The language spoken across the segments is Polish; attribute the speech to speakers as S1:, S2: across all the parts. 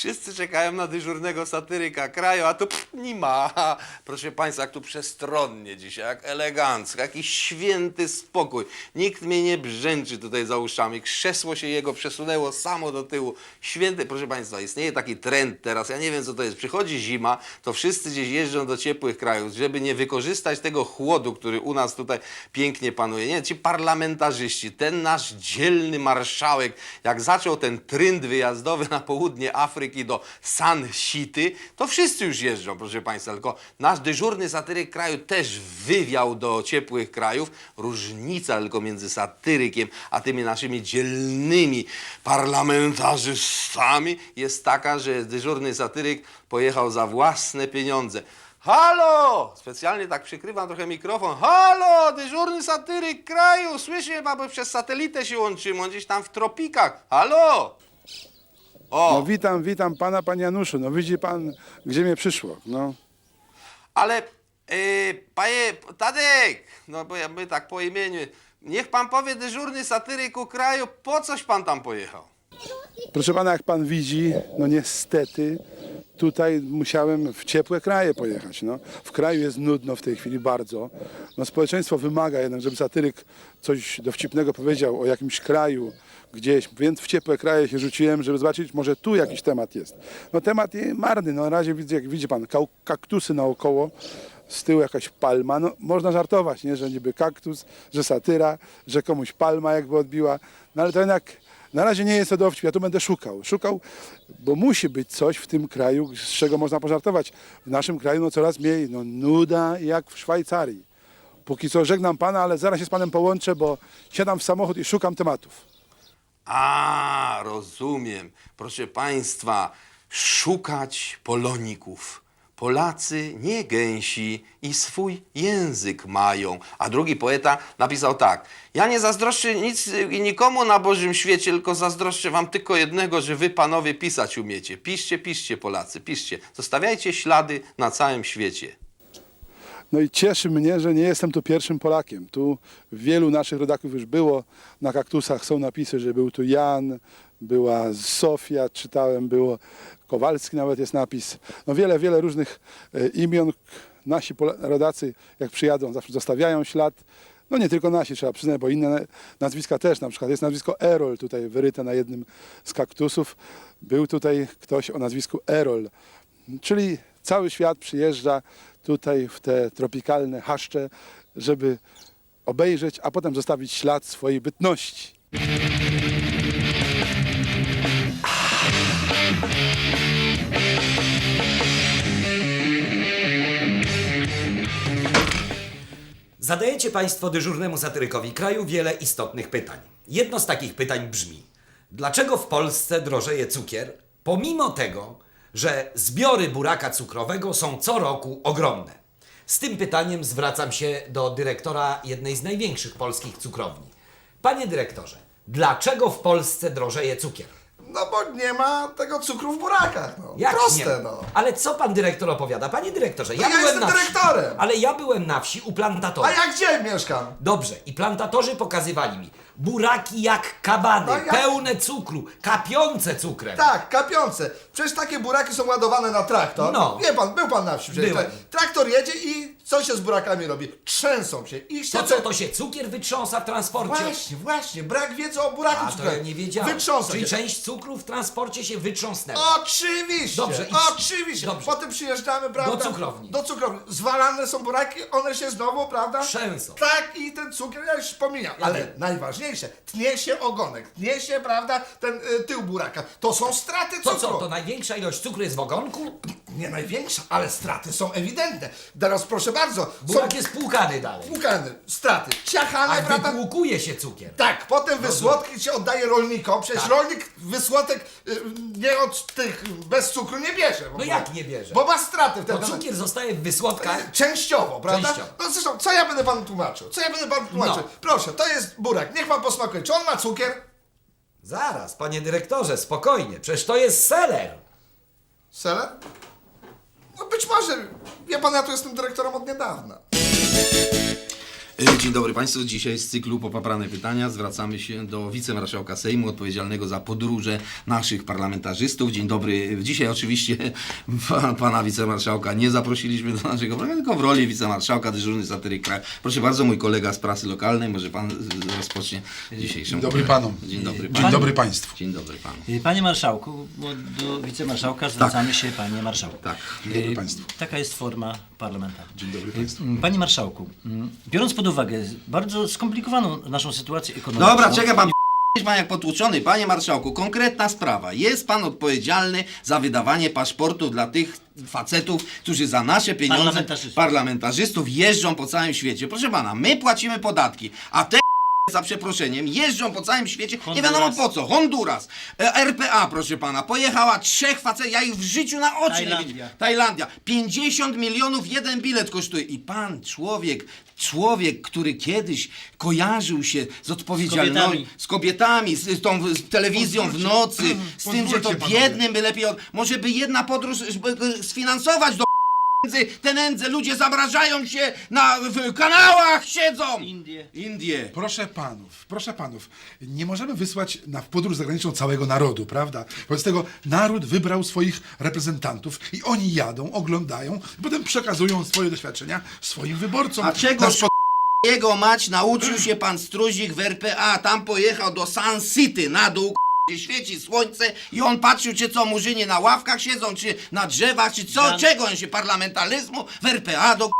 S1: Wszyscy czekają na dyżurnego satyryka kraju, a tu pff, nie ma. Proszę Państwa, jak tu przestronnie dzisiaj, jak elegancko, jakiś święty spokój. Nikt mnie nie brzęczy tutaj za uszami. Krzesło się jego przesunęło samo do tyłu. Święty, proszę Państwa, istnieje taki trend teraz, ja nie wiem co to jest. Przychodzi zima, to wszyscy gdzieś jeżdżą do ciepłych krajów, żeby nie wykorzystać tego chłodu, który u nas tutaj pięknie panuje. Nie, ci parlamentarzyści, ten nasz dzielny marszałek, jak zaczął ten trynd wyjazdowy na południe Afryki do San Sity, to wszyscy już jeżdżą, proszę Państwa, tylko nasz dyżurny satyryk kraju też wywiał do ciepłych krajów. Różnica tylko między satyrykiem a tymi naszymi dzielnymi parlamentarzystami jest taka, że dyżurny satyryk pojechał za własne pieniądze. Halo! Specjalnie tak przykrywam trochę mikrofon. Halo! Dyżurny satyryk kraju! Chyba, bo przez satelitę się łączymy, on gdzieś tam w tropikach. Halo! O!
S2: No witam, witam pana, panie Januszu. No widzi pan, gdzie mnie przyszło. No.
S1: Ale, yy, panie Tadek, no bo ja my tak po imieniu, niech pan powie dyżurny satyryku kraju, po coś pan tam pojechał?
S2: Proszę pana, jak pan widzi, no niestety tutaj musiałem w ciepłe kraje pojechać. No. W kraju jest nudno w tej chwili bardzo. No, społeczeństwo wymaga jednak, żeby satyryk coś dowcipnego powiedział o jakimś kraju gdzieś, więc w ciepłe kraje się rzuciłem, żeby zobaczyć, może tu jakiś temat jest. No temat marny, no na razie widzę, jak widzi pan, kaktusy naokoło, z tyłu jakaś palma, no można żartować, nie, że niby kaktus, że satyra, że komuś palma jakby odbiła, no ale to jednak na razie nie jest to dowcip, ja tu będę szukał. Szukał, bo musi być coś w tym kraju, z czego można pożartować. W naszym kraju no coraz mniej, no nuda jak w Szwajcarii. Póki co żegnam pana, ale zaraz się z panem połączę, bo siadam w samochód i szukam tematów.
S1: A, rozumiem. Proszę państwa, szukać poloników. Polacy nie gęsi i swój język mają. A drugi poeta napisał tak. Ja nie zazdroszczę nic i nikomu na Bożym świecie, tylko zazdroszczę wam tylko jednego, że wy panowie pisać umiecie. Piszcie, piszcie Polacy, piszcie. Zostawiajcie ślady na całym świecie.
S2: No i cieszy mnie, że nie jestem tu pierwszym Polakiem. Tu wielu naszych rodaków już było. Na kaktusach są napisy, że był tu Jan, była Sofia, czytałem, było Kowalski nawet jest napis. No wiele, wiele różnych e, imion. Nasi rodacy, jak przyjadą, zawsze zostawiają ślad. No nie tylko nasi, trzeba przyznać, bo inne na- nazwiska też. Na przykład jest nazwisko Erol tutaj wyryte na jednym z kaktusów. Był tutaj ktoś o nazwisku Erol. Czyli cały świat przyjeżdża tutaj w te tropikalne chaszcze, żeby obejrzeć, a potem zostawić ślad swojej bytności.
S3: Zadajecie Państwo dyżurnemu satyrykowi kraju wiele istotnych pytań. Jedno z takich pytań brzmi: dlaczego w Polsce drożeje cukier, pomimo tego, że zbiory buraka cukrowego są co roku ogromne? Z tym pytaniem zwracam się do dyrektora jednej z największych polskich cukrowni. Panie dyrektorze, dlaczego w Polsce drożeje cukier?
S4: No bo nie ma tego cukru w burakach, no.
S3: Jak
S4: Proste,
S3: nie?
S4: no.
S3: Ale co pan dyrektor opowiada? Panie dyrektorze, ja,
S4: ja
S3: byłem
S4: jestem
S3: na wsi,
S4: dyrektorem.
S3: Ale ja byłem na wsi u plantatora.
S4: A ja gdzie mieszkam?
S3: Dobrze, i plantatorzy pokazywali mi buraki jak kabany,
S4: No jak-
S3: pełne cukru, kapiące cukrem.
S4: Tak, kapiące. Przecież takie buraki są ładowane na traktor.
S3: No.
S4: Wie pan, był pan na wsi przecież.
S3: Byłem.
S4: Traktor jedzie i co się z burakami robi? Trzęsą się. I się
S3: To co, to się cukier wytrząsa w transporcie?
S4: Właśnie, właśnie. Brak wiedzy o buraku
S3: A to
S4: cukrowym.
S3: ja nie wiedziałem.
S4: Wytrząsa
S3: Czyli
S4: się.
S3: część cukru w transporcie się wytrząsnęła.
S4: Oczywiście,
S3: Dobrze, i-
S4: oczywiście.
S3: dobrze.
S4: Potem przyjeżdżamy, prawda?
S3: Do cukrowni.
S4: Do cukrowni. Zwalane są buraki, one się znowu, prawda?
S3: Trzęsą.
S4: Tak, i ten cukier, ja już pomijam.
S3: Ja
S4: Ale
S3: wiem.
S4: najważniejsze, tnie się ogonek, tnie się, prawda, ten y, tył buraka. To są straty
S3: To
S4: cukru.
S3: co, to największa ilość cukru jest w ogonku?
S4: Nie największa, ale straty są ewidentne. Teraz proszę bardzo,
S3: Burak
S4: są
S3: jest płukany dalej.
S4: płukane, straty, ciachane,
S3: A
S4: prawda?
S3: wypłukuje się cukier.
S4: Tak, potem wysłodki się oddaje rolnikom, przecież
S3: Tak.
S4: rolnik wysłodek y, nie od tych bez cukru nie bierze. w
S3: No
S4: ogóle.
S3: jak nie bierze?
S4: Bo ma straty
S3: Bo
S4: wtedy.
S3: cukier zostaje w wysłodkach.
S4: Częściowo, prawda?
S3: Częściowo.
S4: No zresztą, co ja będę panu tłumaczył? Co ja będę panu tłumaczył?
S3: No.
S4: Proszę, to jest burak, niech pan posmakuje. Czy on ma cukier?
S3: Zaraz, panie dyrektorze, spokojnie, przecież to jest seler.
S4: Seler? No być może. Ja tu jestem dyrektorem od niedawna.
S1: E, Dzień dobry Państwu. Dzisiaj z cyklu Popaprane Pytania zwracamy się do wicemarszałka Sejmu odpowiedzialnego za podróże naszych parlamentarzystów. Dzień dobry. Dzisiaj oczywiście pa- pana wicemarszałka nie zaprosiliśmy do naszego programu, tylko w roli wicemarszałka dyżurny satyryk kraju. Proszę bardzo, mój kolega z prasy lokalnej, może pan rozpocznie dzisiejszą.
S2: Dzień dobry panom.
S1: Dzień dobry
S2: Dzień dobry państwu.
S1: Dzień dobry panu.
S5: Y, Panie marszałku, do wicemarszałka zwracamy się panie marszałku.
S1: Tak.
S2: Dzień dobry państwu.
S5: Taka jest forma parlamentarna.
S2: Dzień dobry państwu.
S5: Panie marszałku, biorąc pod uwagę bardzo skomplikowaną naszą sytuację ekonomiczną.
S1: Dobra, czeka pan. Jest pan jak potłuczony, panie marszałku, konkretna sprawa. Jest pan odpowiedzialny za wydawanie paszportów dla tych facetów, którzy za nasze pieniądze
S5: Parlamentarzystów.
S1: parlamentarzystów jeżdżą po całym świecie. Proszę pana, my płacimy podatki, a te za przeproszeniem jeżdżą po całym świecie, nie wiadomo po co. Honduras, e, RPA, proszę pana, pojechała trzech facetów, ja ich w życiu na oczy nie
S5: Tajlandia.
S1: widziałem. Tajlandia. 50 milionów jeden bilet kosztuje. I pan, człowiek, człowiek, który kiedyś kojarzył się z odpowiedzialnością,
S5: kobietami.
S1: z kobietami, z, z tą z telewizją w nocy, z tym, że to
S2: pozwólcie panowie.
S1: biednym by lepiej, od, może by jedna podróż żeby, e, sfinansować do te nędzy, ludzie zamrażają się na w kanałach, siedzą.
S5: Indie.
S1: Indie.
S2: Proszę panów, proszę panów, nie możemy wysłać na w podróż zagraniczną całego narodu, prawda? Wobec tego naród wybrał swoich reprezentantów i oni jadą, oglądają, i potem przekazują swoje doświadczenia swoim wyborcom.
S1: A czego
S2: Na spo-
S1: Jego mać nauczył się pan Struzik w RPA, tam pojechał do Sun City na dół, świeci słońce i on patrzył, czy co murzynie na ławkach siedzą, czy na drzewach, czy co, czego on się parlamentaryzmu w RPA do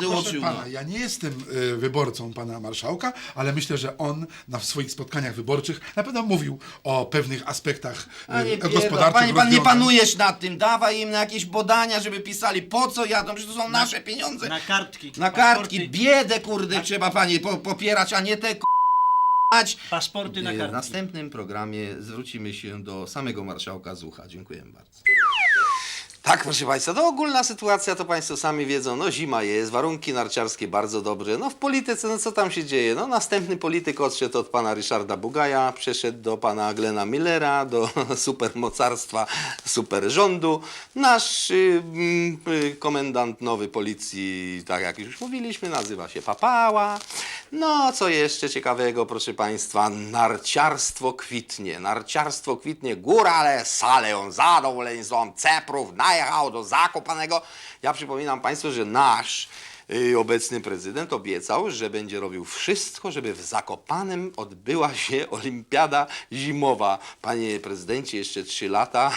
S2: Proszę
S1: uczył. No.
S2: pana, ja nie jestem y, wyborcą pana marszałka, ale myślę, że on na swoich spotkaniach wyborczych na pewno mówił o pewnych aspektach y, gospodarczych.
S1: Panie, pan nie
S2: rozwiązań.
S1: panujesz nad tym, dawaj im na jakieś badania, żeby pisali, po co jadą, że to są nasze pieniądze.
S5: Na kartki.
S1: Na
S5: paszporty,
S1: kartki, biedę kurde trzeba panie po, popierać, a nie te k- mać.
S5: Paszporty na
S1: W
S5: kartki.
S1: następnym programie zwrócimy się do samego marszałka Zucha. Dziękuję bardzo. Tak, proszę Państwa, to ogólna sytuacja, to Państwo sami wiedzą, no zima jest, warunki narciarskie bardzo dobre, no w polityce, no co tam się dzieje? No następny polityk odszedł od pana Ryszarda Bugaja, przeszedł do pana Glena Millera, do supermocarstwa, superrządu. Nasz y, mm, y, komendant nowy policji, tak jak już mówiliśmy, nazywa się Papała. No, co jeszcze ciekawego, proszę Państwa, narciarstwo kwitnie, narciarstwo kwitnie, górale saleją, zadowoleni Ceprów najechał do Zakopanego. Ja przypominam Państwu, że nasz y, obecny prezydent obiecał, że będzie robił wszystko, żeby w Zakopanem odbyła się olimpiada zimowa. Panie prezydencie, jeszcze trzy lata.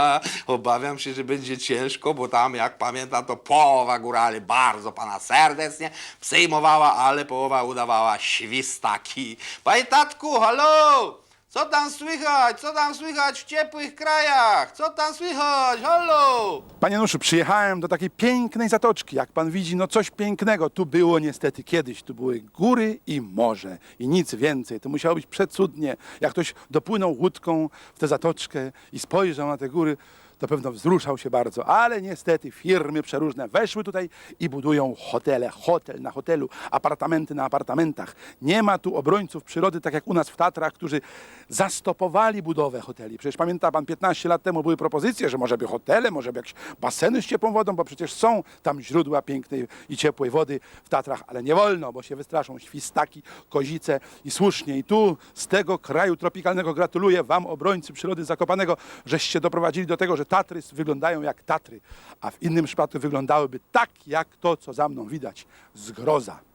S1: Obawiam się, że będzie ciężko, bo tam, jak pamiętam, to połowa górali bardzo pana serdecznie przyjmowała, ale połowa udawała świstaki. Panie tatku, halo! Co tam słychać? Co tam słychać w ciepłych krajach? Co tam słychać? Halo!
S2: Panie Nuszu, przyjechałem do takiej pięknej zatoczki. Jak pan widzi, no coś pięknego. Tu było niestety kiedyś. Tu były góry i morze. I nic więcej. To musiało być przecudnie. Jak ktoś dopłynął łódką w tę zatoczkę i spojrzał na te góry, to pewno wzruszał się bardzo. Ale niestety firmy przeróżne weszły tutaj i budują hotele. Hotel na hotelu, apartamenty na apartamentach. Nie ma tu obrońców przyrody, tak jak u nas w Tatrach, którzy zastopowali budowę hoteli. Przecież pamięta pan, 15 lat temu były propozycje, że może by hotele, może by jakieś baseny z ciepłą wodą, bo przecież są tam źródła pięknej i ciepłej wody w Tatrach, ale nie wolno, bo się wystraszą świstaki, kozice i słusznie. I tu z tego kraju tropikalnego gratuluję wam, obrońcy przyrody Zakopanego, żeście doprowadzili do tego, że Tatry wyglądają jak Tatry, a w innym przypadku wyglądałyby tak, jak to, co za mną widać. Zgroza.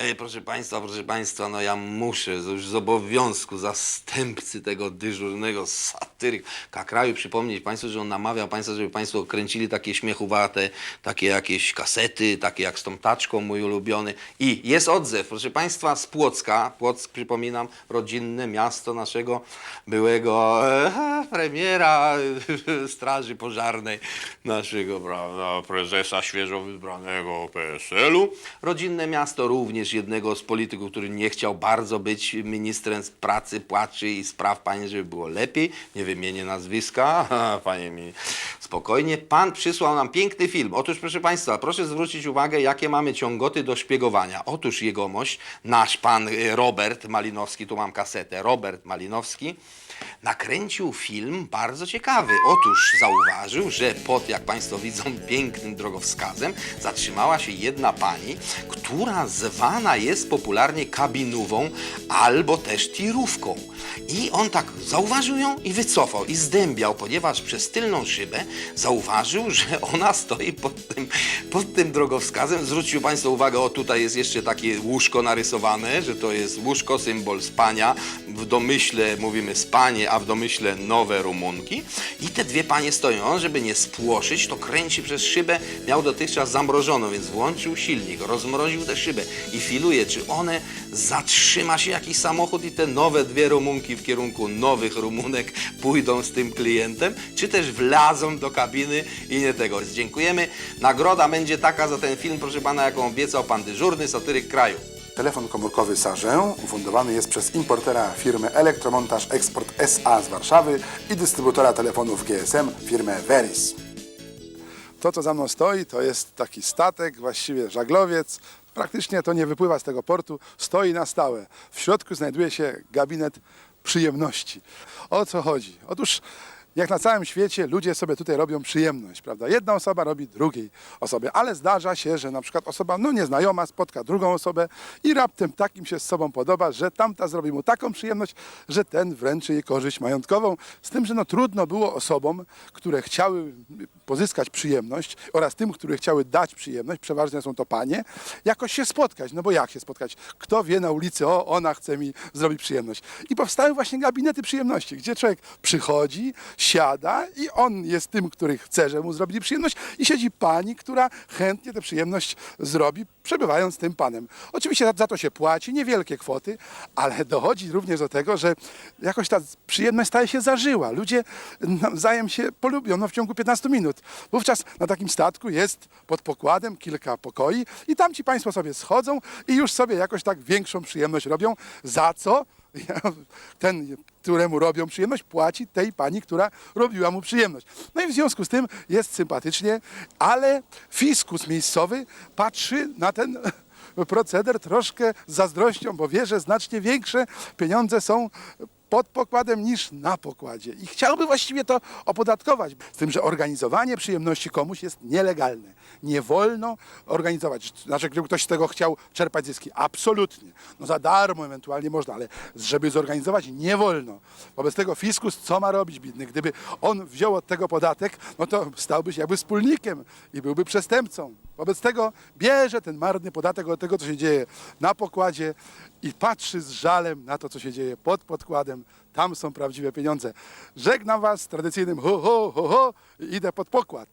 S1: Ej, proszę Państwa, proszę Państwa, no ja muszę już z obowiązku zastępcy tego dyżurnego satyryka kraju przypomnieć Państwu, że on namawiał Państwa, żeby Państwo kręcili takie śmiechowate, takie jakieś kasety, takie jak z tą taczką, mój ulubiony. I jest odzew, proszę Państwa, z Płocka, Płock, przypominam, rodzinne miasto naszego byłego e, premiera e, Straży Pożarnej, naszego prawda, prezesa świeżo wybranego PSL-u. Rodzinne miasto również jednego z polityków, który nie chciał bardzo być ministrem z pracy, płaczy i spraw, panie, żeby było lepiej. Nie wymienię nazwiska, panie mi, Spokojnie, pan przysłał nam piękny film. Otóż, proszę państwa, proszę zwrócić uwagę, jakie mamy ciągoty do szpiegowania. Otóż jegomość, nasz pan y, Robert Malinowski, tu mam kasetę, Robert Malinowski, nakręcił film bardzo ciekawy. Otóż zauważył, że pod, jak państwo widzą, pięknym drogowskazem zatrzymała się jedna pani, która jest popularnie kabinówą albo też tirówką. I on tak zauważył ją i wycofał i zdębiał, ponieważ przez tylną szybę zauważył, że ona stoi pod tym, pod tym drogowskazem. Zwrócił Państwo uwagę, o tutaj jest jeszcze takie łóżko narysowane, że to jest łóżko, symbol spania. W domyśle mówimy spanie, a w domyśle nowe rumunki. I te dwie panie stoją. On, żeby nie spłoszyć, to kręci przez szybę. Miał dotychczas zamrożoną, więc włączył silnik, rozmroził tę szybę i filuje, czy one zatrzyma się jakiś samochód i te nowe dwie rumunki w kierunku nowych rumunek pójdą z tym klientem, czy też wlazą do kabiny i nie tego. Dziękujemy. Nagroda będzie taka za ten film, proszę pana, jaką obiecał pan dyżurny satyryk kraju.
S2: Telefon komórkowy Sarzę ufundowany jest przez importera firmy Elektromontaż Eksport SA z Warszawy i dystrybutora telefonów GSM firmę Veris. To, co za mną stoi, to jest taki statek, właściwie żaglowiec. Praktycznie to nie wypływa z tego portu, stoi na stałe. W środku znajduje się gabinet przyjemności. O co chodzi? Otóż jak na całym świecie ludzie sobie tutaj robią przyjemność, prawda? Jedna osoba robi drugiej osobie, ale zdarza się, że na przykład osoba no nieznajoma spotka drugą osobę i raptem takim się z sobą podoba, że tamta zrobi mu taką przyjemność, że ten wręczy jej korzyść majątkową. Z tym, że no trudno było osobom, które chciały pozyskać przyjemność oraz tym, które chciały dać przyjemność, przeważnie są to panie, jakoś się spotkać. No bo jak się spotkać? Kto wie na ulicy, o ona chce mi zrobić przyjemność. I powstały właśnie gabinety przyjemności, gdzie człowiek przychodzi, siada i on jest tym, który chce, żeby mu zrobili przyjemność i siedzi pani, która chętnie tę przyjemność zrobi, przebywając z tym panem. Oczywiście za, to się płaci, niewielkie kwoty, ale dochodzi również do tego, że jakoś ta przyjemność staje się zażyła. Ludzie nawzajem się polubią no, w ciągu 15 minut. Wówczas na takim statku jest pod pokładem kilka pokoi i tam ci państwo sobie schodzą i już sobie jakoś tak większą przyjemność robią, za co ten, któremu robią przyjemność, płaci tej pani, która robiła mu przyjemność. No i w związku z tym jest sympatycznie, ale fiskus miejscowy patrzy na ten proceder troszkę z zazdrością, bo wie, że znacznie większe pieniądze są pod pokładem niż na pokładzie. I chciałby właściwie to opodatkować. Z tym, że organizowanie przyjemności komuś jest nielegalne. Nie wolno organizować. Znaczy, gdyby ktoś z tego chciał czerpać zyski. Absolutnie. No za darmo ewentualnie można, ale żeby zorganizować nie wolno. Wobec tego fiskus co ma robić, bidny? Gdyby on wziął od tego podatek, no to stałby się jakby wspólnikiem i byłby przestępcą. Wobec tego bierze ten marny podatek od tego, co się dzieje na pokładzie i patrzy z żalem na to, co się dzieje pod podkładem. Tam są prawdziwe pieniądze. Żegnam Was z tradycyjnym ho, ho, ho, ho i idę pod pokład.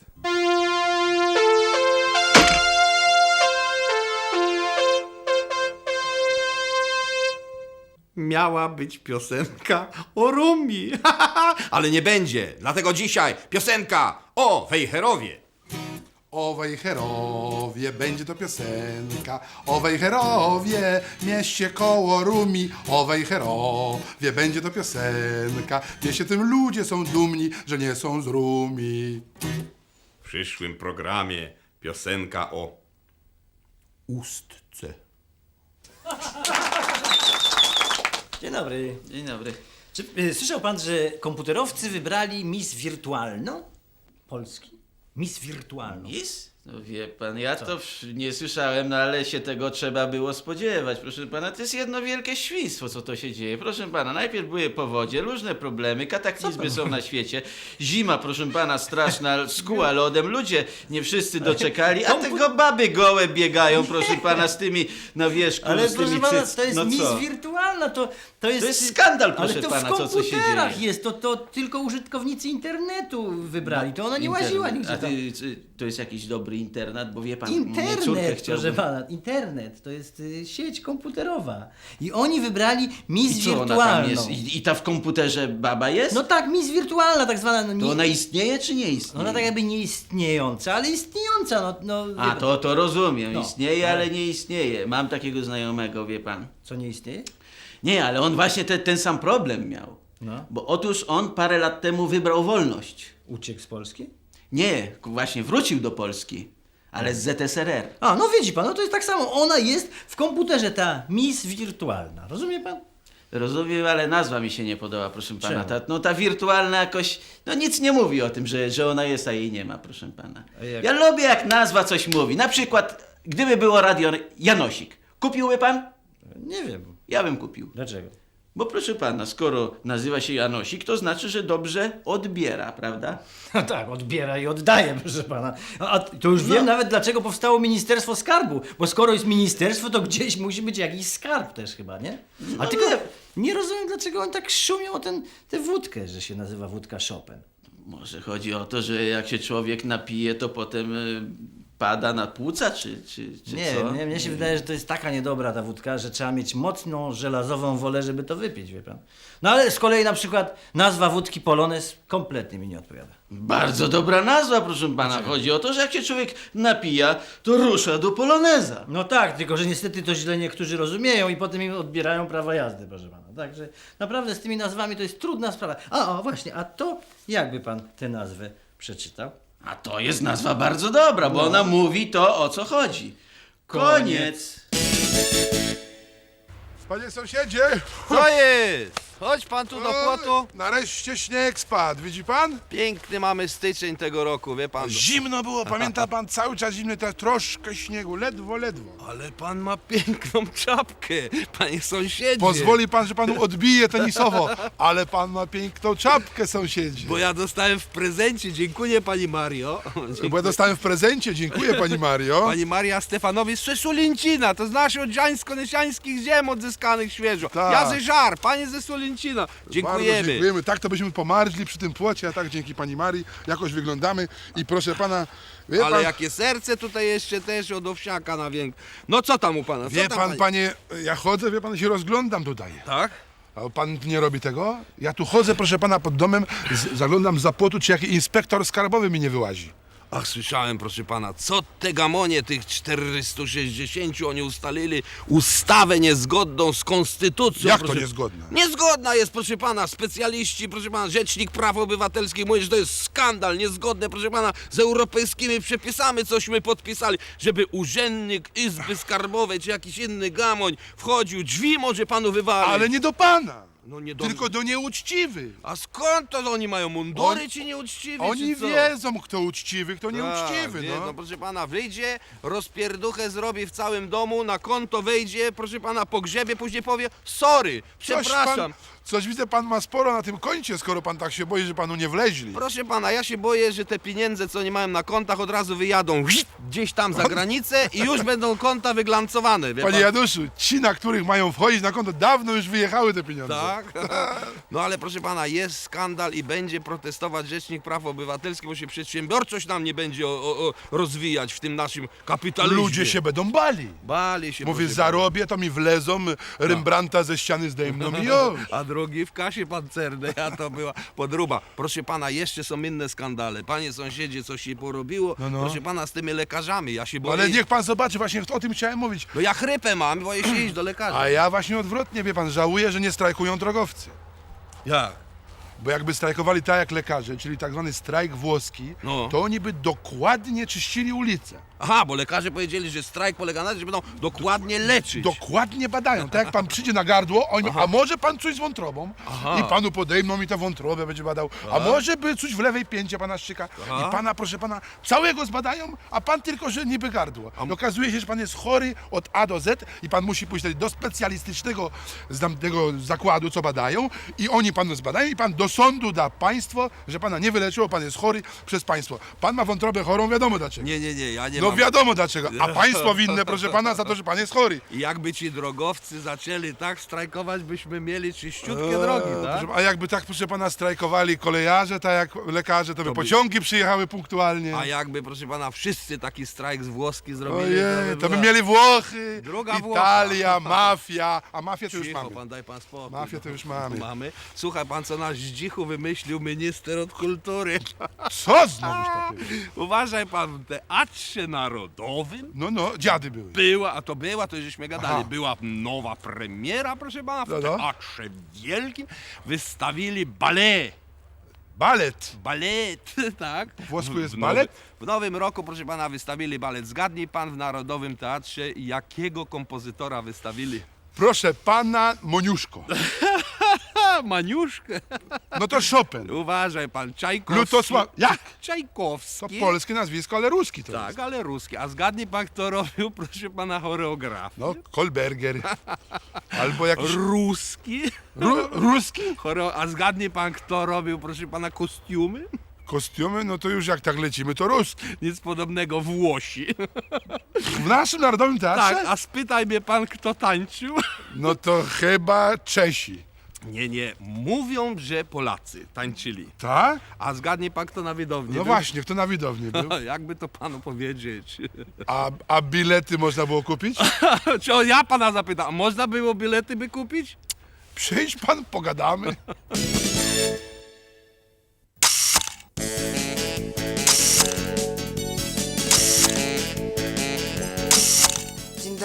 S1: Miała być piosenka o Rumi, ale nie będzie. Dlatego dzisiaj piosenka o Wejherowie.
S2: O Wejherowie będzie to piosenka, o Wejherowie, mieście koło Rumi. O Wejherowie będzie to piosenka, w mieście tym ludzie są dumni, że nie są z Rumi.
S1: W przyszłym programie piosenka o ustce.
S5: Dzień dobry.
S6: Dzień dobry.
S5: Czy y, słyszał pan, że komputerowcy wybrali Miss Wirtualną? Polski? Miss Wirtualną.
S6: Is? No wie pan, ja to w- nie słyszałem, no ale się tego trzeba było spodziewać. Proszę pana, to jest jedno wielkie świństwo, co to się dzieje. Proszę pana, najpierw były powodzie, różne problemy, kataklizmy są na świecie. Zima, proszę pana, straszna, skuła lodem, ludzie nie wszyscy doczekali, a tego baby gołe biegają, proszę pana, z tymi na wierzchu,
S5: Ale
S6: z
S5: proszę
S6: tymi
S5: pana,
S6: cyc-
S5: to jest
S6: no
S5: Miss
S6: co?
S5: Wirtualna, to, to jest...
S6: To jest skandal,
S5: Ale
S6: proszę
S5: to
S6: pana,
S5: w
S6: to, co się
S5: komputerach
S6: dzieje.
S5: jest, to, to tylko użytkownicy internetu wybrali, to ona nie
S6: Internet.
S5: łaziła nigdzie
S6: A
S5: tam.
S6: ty, czy, to jest jakiś dobry internat, bo wie pan,
S5: Internet, proszę pana, internet, to jest y, sieć komputerowa. I oni wybrali Miss
S6: I co ona tam jest? I, I ta w komputerze baba jest?
S5: No tak, Miss Wirtualna tak zwana. No, nie,
S6: to ona istnieje czy nie istnieje?
S5: ona tak jakby nie istniejąca, ale istniejąca, no. no wie
S6: A,
S5: pan.
S6: to, to rozumiem.
S5: No.
S6: Istnieje, ale nie istnieje. Mam takiego znajomego, wie pan.
S5: Co nie istnieje?
S6: Nie, ale on właśnie te, ten sam problem miał.
S5: No.
S6: Bo otóż on parę lat temu wybrał wolność.
S5: Uciekł z Polski?
S6: Nie, właśnie wrócił do Polski, ale z ZSRR.
S5: A, no widzi pan, no to jest tak samo. Ona jest w komputerze, ta Miss Wirtualna. Rozumie pan?
S6: Rozumiem, ale nazwa mi się nie podoba, proszę pana.
S5: Czemu?
S6: Ta, no ta wirtualna jakoś, no nic nie mówi o tym, że, że ona jest, a jej nie ma, proszę pana.
S5: A jak-
S6: Ja lubię jak nazwa coś mówi. Na przykład, gdyby było radio Janosik, kupiłby pan?
S5: Nie wiem.
S6: Ja bym kupił.
S5: Dlaczego?
S6: Bo proszę pana, skoro nazywa się Janosik, to znaczy, że dobrze odbiera, prawda?
S5: No tak, odbiera i oddaje, proszę pana. A a to już wiem nawet, dlaczego powstało Ministerstwo Skarbu. Bo skoro jest ministerstwo, to gdzieś musi być jakiś skarb też chyba, nie? A
S6: No
S5: tylko
S6: nie.
S5: nie rozumiem, dlaczego oni tak szumią o ten, tę wódkę, że się nazywa wódka Chopin.
S6: Może chodzi o to, że jak się człowiek napije, to potem y, pada na płuca, czy, czy, czy
S5: Nie,
S6: co?
S5: nie, mnie się wydaje, że to jest taka niedobra ta wódka, że trzeba mieć mocną, żelazową wolę, żeby to wypić, wie pan. No ale z kolei na przykład nazwa wódki Polones kompletnie mi nie odpowiada.
S6: Bardzo dobra nazwa, proszę pana. Chodzi o to, że jak się człowiek napija, to rusza do poloneza.
S5: No tak, tylko że niestety to źle niektórzy rozumieją i potem im odbierają prawa jazdy, proszę pana. Także naprawdę z tymi nazwami to jest trudna sprawa. A, o właśnie, a to jakby pan tę nazwę przeczytał?
S6: A to jest nazwa bardzo dobra, bo ona mówi to, o co chodzi. Koniec.
S2: Panie sąsiedzie!
S1: Co jest? Chodź pan tu do płotu.
S2: Nareszcie śnieg spadł, widzi pan?
S1: Piękny mamy styczeń tego roku, wie pan.
S2: Zimno było, pamięta pan, cały czas zimny, teraz troszkę śniegu, ledwo, ledwo.
S1: Ale pan ma piękną czapkę, panie sąsiedzie.
S2: Pozwoli pan, że panu odbije tenisowo, ale pan ma piękną czapkę, sąsiedzie.
S1: Bo ja dostałem w prezencie, dziękuję pani Mario.
S2: Bo ja dostałem w prezencie, dziękuję pani Mario.
S1: Pani Maria Stefanowi z Szeszulincina, to z naszych oddziańsko-nysiańskich ziem odzyskanych świeżo.
S2: Tak.
S1: Ja ze Żar, panie ze
S2: Bardzo
S1: Dziękujemy.
S2: dziękujemy. Tak to byśmy pomarzli przy tym płocie, a tak dzięki pani Marii jakoś wyglądamy. I proszę pana, wie
S1: Ale
S2: pan,
S1: jakie serce tutaj jeszcze też od owsiaka na wiek. No co tam u pana? Co
S2: wie
S1: tam,
S2: pan,
S1: pani-
S2: panie, ja chodzę, wie pan, się rozglądam tutaj.
S1: Tak?
S2: A pan nie robi tego? Ja tu chodzę, proszę pana, pod domem, z, zaglądam za płotu, czy jakiś inspektor skarbowy mi nie wyłazi.
S1: Ach, słyszałem, proszę pana, co te gamonie tych 460 oni ustalili ustawę niezgodną z konstytucją.
S2: Jak to
S1: proszę...
S2: niezgodna?
S1: Niezgodna jest, proszę pana, specjaliści, proszę pana, rzecznik praw obywatelskich mówi, że to jest skandal, niezgodne, proszę pana, z europejskimi przepisami, cośmy podpisali, żeby urzędnik Izby Skarbowej czy jakiś inny gamoń wchodził, drzwi może panu wywalić.
S2: Ale nie do pana,
S1: No nie do...
S2: tylko do nieuczciwych.
S1: A skąd to oni mają mundury
S2: Oni-
S1: czy nieuczciwi?
S2: Oni
S1: czy co?
S2: wiedzą, kto uczciwy, kto
S1: Tak,
S2: nieuczciwy,
S1: wie,
S2: no.
S1: no. Proszę pana, wyjdzie, rozpierduchę zrobi w całym domu, na konto wejdzie, proszę pana, pogrzebie, później powie sorry,
S2: Coś
S1: przepraszam.
S2: pan, coś widzę, pan ma sporo na tym koncie, skoro pan tak się boi, że panu nie wleźli.
S1: Proszę pana, ja się boję, że te pieniądze, co nie mają na kontach, od razu wyjadą gdzieś tam za granicę i już będą konta wyglancowane, wie
S2: Panie
S1: pan?
S2: Januszu, ci, na których mają wchodzić na konto, dawno już wyjechały te pieniądze.
S1: Tak? No ale proszę pana, jest skandal i będzie protestować Rzecznik Praw Obywatelskich, bo się przedsiębiorczość nam nie będzie o, o, o rozwijać w tym naszym kapitalizmie.
S2: Ludzie się będą bali.
S1: Bali się,
S2: Mówię,
S1: proszę pana.
S2: zarobię, to mi wlezą, Rembrandta ze ściany zdejmną i już.
S1: A drugi w kasie pancernej, a to była podruba. Proszę pana, jeszcze są inne skandale. Panie sąsiedzie, coś się porobiło.
S2: No, no.
S1: Proszę pana, z tymi lekarzami, ja się boję.
S2: Ale niech pan zobaczy, właśnie o tym chciałem mówić.
S1: No ja chrypę mam, boję się iść do lekarza.
S2: A ja właśnie odwrotnie, wie pan, żałuję, że nie strajkują drogowcy.
S1: Jak?
S2: Bo jakby strajkowali tak jak lekarze, czyli tak zwany strajk włoski,
S1: No.
S2: to oni by dokładnie czyścili ulice.
S1: Aha, bo lekarze powiedzieli, że strajk polega na tym, że będą dokładnie leczyć.
S2: Dokładnie badają. Tak jak pan przyjdzie na gardło, oni, a może pan coś z wątrobą i panu podejmą i tę wątrobę będzie badał, a może by coś w lewej pięcie pana szczyka i pana, proszę pana, całego zbadają, a pan tylko, że niby gardło. I okazuje się, że pan jest chory od A do Z i pan musi pójść do specjalistycznego z tamtego zakładu, co badają i oni panu zbadają i pan do sądu da państwo, że pana nie wyleczyło, pan jest chory przez państwo. Pan ma wątrobę chorą, wiadomo dlaczego.
S1: Nie, nie, nie, ja nie
S2: No
S1: mam...
S2: wiadomo dlaczego, a państwo winne, proszę pana, za to, że pan jest chory.
S1: I jakby ci drogowcy zaczęli tak strajkować, byśmy mieli czyściutkie drogi,
S2: Eee,
S1: tak?
S2: proszę- A jakby tak, proszę pana, strajkowali kolejarze, tak jak lekarze, to by pociągi przyjechały punktualnie.
S1: A jakby, proszę pana, wszyscy taki strajk z włoski zrobili,
S2: Ojej, to by
S1: była-
S2: mieli Włochy,
S1: Druga
S2: Italia, mafia, a mafię to już
S1: Cicho,
S2: mamy.
S1: pan daj pan spokój.
S2: Mafię to już mamy.
S1: Mamy. Słuchaj pan, co nasz zdzichu wymyślił minister od kultury.
S2: Co takiego?
S1: Uważaj pan, w teatrze narodowym
S2: No, no, dziady były.
S1: była, a to była, to żeśmy gadali,
S2: Aha.
S1: była nowa premiera, proszę pana, w
S2: No, no.
S1: teatrze wielkim wystawili ballet.
S2: Balet.
S1: Balet, tak?
S2: W włosku jest
S1: W
S2: balet?
S1: W nowym roku, proszę pana, wystawili balet. Zgadnij pan w Narodowym Teatrze, jakiego kompozytora wystawili?
S2: Proszę pana, Moniuszko.
S1: Ha, Maniuszkę.
S2: No to Chopin.
S1: Uważaj pan, Czajkowski.
S2: Lutosław. Jak? To
S1: Czajkowski.
S2: polskie nazwisko, ale ruski to
S1: Tak,
S2: jest.
S1: ale ruski. A zgadnij pan, kto robił, proszę pana, choreograf.
S2: No, Kolberger. Albo jakiś...
S1: Ruski?
S2: Ru, ruski?
S1: Choreo... A zgadnie pan, kto robił, proszę pana, kostiumy?
S2: Kostiumy? No to już jak tak lecimy, to ruski.
S1: Nic podobnego, Włosi.
S2: W naszym Narodowym Teatrze?
S1: Tak, a spytaj mnie pan, kto tańczył?
S2: No to chyba Czesi.
S1: Nie, nie. Mówią, że Polacy tańczyli.
S2: Tak?
S1: A zgadnie pan, kto na widowni
S2: No
S1: był?
S2: właśnie, kto na widowni był.
S1: Jakby to panu powiedzieć?
S2: A, a bilety można było kupić?
S1: Czy o, ja pana zapytam, można było bilety by kupić?
S2: Przyjdź pan, pogadamy.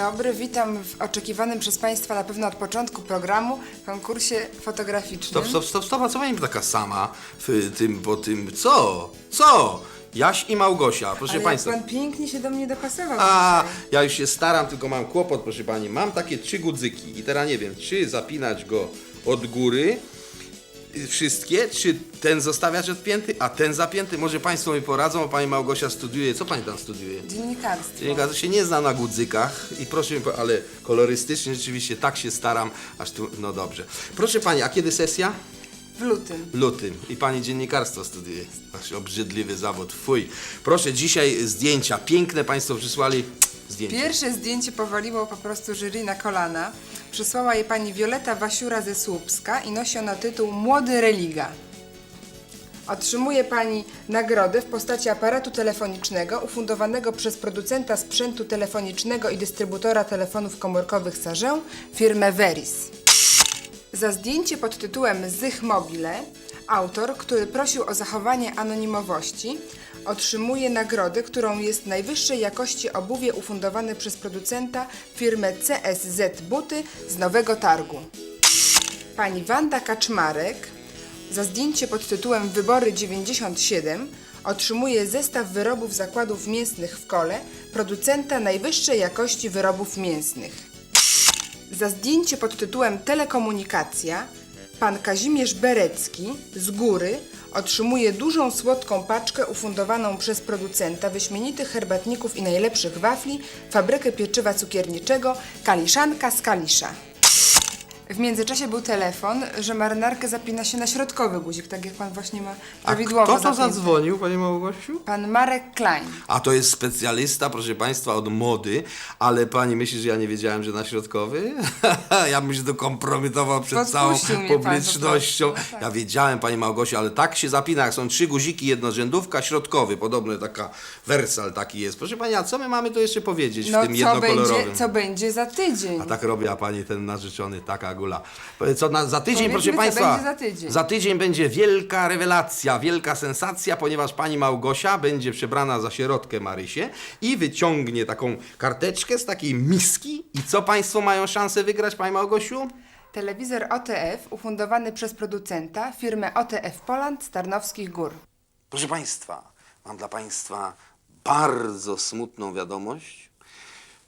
S7: Dobry, witam w oczekiwanym przez Państwa na pewno od początku programu konkursie fotograficznym.
S1: Stop, stop, stop, stop, a co pani taka sama w tym, po tym, co? Co? Jaś i Małgosia, proszę
S7: Ale jak
S1: państwa.
S7: Pan pięknie się do mnie dopasował
S1: A,
S7: dzisiaj.
S1: ja już się staram, tylko mam kłopot, proszę pani. Mam takie trzy gudzyki i teraz nie wiem, czy zapinać go od góry, wszystkie, czy ten zostawiać odpięty, a ten zapięty. Może państwo mi poradzą, bo pani Małgosia studiuje. Co pani tam studiuje?
S7: Dziennikarstwo.
S1: Dziennikarze się nie zna na gudzykach i proszę mi, po- ale kolorystycznie rzeczywiście tak się staram, aż tu, no dobrze. Proszę pani, a kiedy sesja?
S7: W lutym.
S1: Lutym. I pani dziennikarstwo studiuje. Wasz obrzydliwy zawód. Fuj. Proszę, dzisiaj zdjęcia. Piękne państwo przysłali zdjęcia.
S7: Pierwsze zdjęcie powaliło po prostu jury na kolana. Przysłała je pani Wioleta Wasiura ze Słupska i nosi ono tytuł Młody Religa. Otrzymuje pani nagrodę w postaci aparatu telefonicznego ufundowanego przez producenta sprzętu telefonicznego i dystrybutora telefonów komórkowych Sarzę, firmę Veris. Za zdjęcie pod tytułem Zych Mobile autor, który prosił o zachowanie anonimowości, otrzymuje nagrodę, którą jest najwyższej jakości obuwie ufundowane przez producenta firmę CSZ Buty z Nowego Targu. Pani Wanda Kaczmarek za zdjęcie pod tytułem Wybory 97 otrzymuje zestaw wyrobów zakładów mięsnych w kole producenta najwyższej jakości wyrobów mięsnych. Za zdjęcie pod tytułem Telekomunikacja pan Kazimierz Berecki z góry otrzymuje dużą słodką paczkę ufundowaną przez producenta wyśmienitych herbatników i najlepszych wafli, fabrykę pieczywa cukierniczego Kaliszanka z Kalisza. W międzyczasie był telefon, że marynarkę zapina się na środkowy guzik, tak jak pan właśnie ma
S1: A
S7: prawidłowo
S1: kto to
S7: zapięty.
S1: zadzwonił, pani Małgosiu?
S7: Pan Marek Klein.
S1: A to jest specjalista, proszę Państwa, od mody, ale Pani myśli, że ja nie wiedziałem, że na środkowy? ja bym się to kompromitował przed całą
S7: Podpuścił mnie pan po
S1: publicznością.
S7: prostu. No tak.
S1: Ja wiedziałem, Pani Małgosiu, ale tak się zapina, jak są trzy guziki, jednorzędówka, środkowy, podobno taka wersal taki jest. Proszę Pani, a co my mamy tu jeszcze powiedzieć
S7: No
S1: w tym
S7: co
S1: jednokolorowym?
S7: będzie, co będzie za tydzień?
S1: A tak robi, a pani ten narzeczony, taka gula. Co na, za tydzień,
S7: Powiedzmy,
S1: proszę
S7: co
S1: państwa.
S7: będzie za tydzień.
S1: za tydzień będzie wielka rewelacja, wielka sensacja, ponieważ pani Małgosia będzie przebrana za sierotkę Marysię i wyciągnie taką karteczkę z takiej miski. I co państwo mają szansę wygrać, pani Małgosiu?
S7: Telewizor OTF ufundowany przez producenta firmę OTF Poland z Tarnowskich Gór.
S1: Proszę Państwa, mam dla Państwa bardzo smutną wiadomość.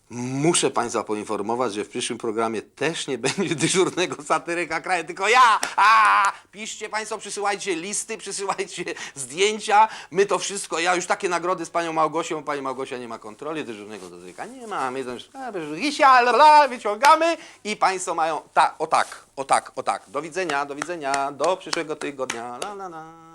S1: Muszę Państwa poinformować, że w przyszłym programie też nie będzie dyżurnego satyryka kraju, tylko ja! A! Piszcie Państwo, przysyłajcie listy, przysyłajcie zdjęcia. My to wszystko, ja już takie nagrody z Panią Małgosią, Pani Małgosia nie ma kontroli, dyżurnego satyryka nie ma. My a, Gisia, wyciągamy i Państwo mają tak, o tak, o tak, o tak. Do widzenia, do widzenia, do przyszłego tygodnia. La, la, la.